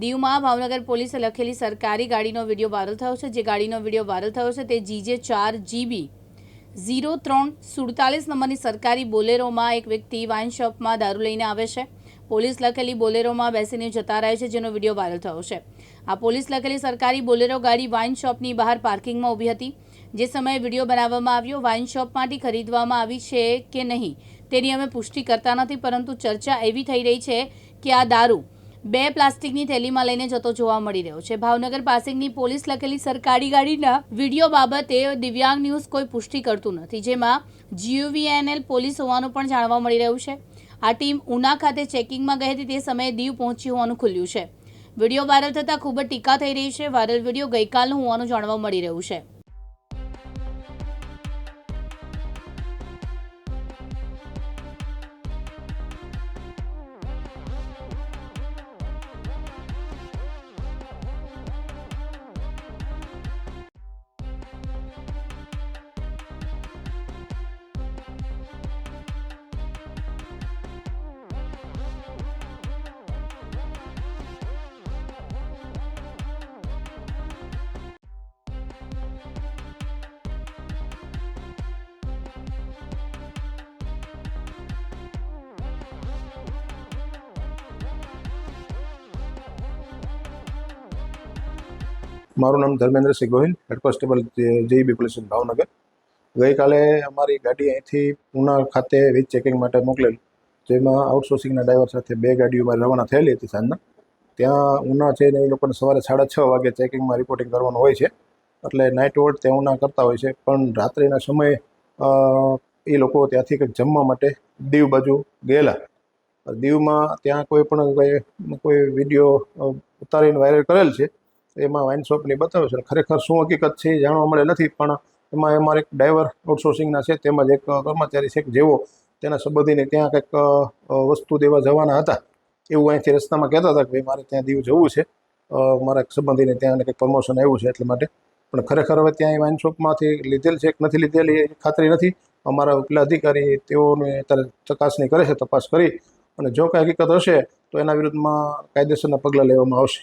દીવમાં ભાવનગર પોલીસે લખેલી સરકારી ગાડીનો વીડિયો વાયરલ થયો છે. જે ગાડીનો વીડિયો વાયરલ થયો છે તે જીજે ચાર જીબી ઝીરો ત્રણ સુડતાલીસ નંબરની સરકારી બોલેરોમાં એક વ્યક્તિ વાઇન શોપમાં દારૂ લઈને આવે છે. પોલીસ લખેલી બોલેરોમાં બેસીને જતા રહે છે જેનો વીડિયો વાયરલ થયો છે. આ પોલીસ લખેલી સરકારી બોલેરો ગાડી વાઇન શોપની બહાર પાર્કિંગમાં ઊભી હતી. જે સમયે વીડિયો બનાવવામાં આવ્યો, વાઇન શોપમાંથી ખરીદવામાં આવી છે કે નહીં તેની અમે પુષ્ટિ કરતા નથી, પરંતુ ચર્ચા એવી થઈ રહી છે કે આ દારૂ બે પ્લાસ્ટિકની થેલીમાં લઈને જતો જોવા મળી રહ્યો છે. ભાવનગર પાસિંગની પોલીસ લખેલી સરકારી ગાડીના વીડિયો બાબતે દિવ્યાંગ ન્યૂઝ કોઈ પુષ્ટિ કરતું નથી, જેમાં જીયુવીએનએલ પોલીસ હોવાનું પણ જાણવા મળી રહ્યું છે. આ ટીમ ઉના ખાતે ચેકિંગમાં ગઈ હતી, તે સમયે દીવ પહોંચી હોવાનું ખુલ્યું છે. વીડિયો વાયરલ થતાં ખૂબ જ ટીકા થઈ રહી છે. વાયરલ વીડિયો ગઈકાલનું હોવાનું જાણવા મળી રહ્યું છે. મારું નામ ધર્મેન્દ્રસિંહ ગોહિલ, હેડ કોન્સ્ટેબલ જેઈબી પોલીસ ભાવનગર. ગઈકાલે અમારી ગાડી અહીંથી ઉના ખાતે વીજ ચેકિંગ માટે મોકલેલ, જેમાં આઉટસોર્સિંગના ડ્રાઈવર સાથે બે ગાડીઓ મારી રવાના થયેલી હતી સાંજના. ત્યાં ઉના છે ને એ લોકોને સવારે સાડા છ વાગે ચેકિંગમાં રિપોર્ટિંગ કરવાનું હોય છે. એટલે નાઇટ વોટ ત્યાં ઉના કરતા હોય છે. પણ રાત્રિના સમયે એ લોકો ત્યાંથી કંઈક જમવા માટે દીવ બાજુ ગયેલા. દીવમાં ત્યાં કોઈ પણ કોઈ વીડિયો ઉતારીને વાયરલ કરેલ છે. એમાં વાઇન શોપની બતાવે છે. ખરેખર શું હકીકત છે એ જાણવા મળે નથી, પણ એમાં અમારે એક ડ્રાઈવર આઉટસોર્સિંગના છે, તેમજ એક કર્મચારી છે જેવો, તેના સંબંધીને ત્યાં કંઈક વસ્તુ દેવા જવાના હતા. એવું અહીંથી રસ્તામાં કહેતા હતા કે ભાઈ, મારે ત્યાં દીવ જવું છે. મારા એક સંબંધીને ત્યાં કંઈક પ્રમોશન આવ્યું છે એટલા માટે. પણ ખરેખર હવે ત્યાં વાઇન શોપમાંથી લીધેલ છે કે નથી લીધેલી એ ખાતરી નથી. અમારા ઉપલા અધિકારી તેઓને અત્યારે ચકાસણી કરે છે, તપાસ કરી. અને જો કાંઈ હકીકત હશે, તો એના વિરુદ્ધમાં કાયદેસરના પગલાં લેવામાં આવશે.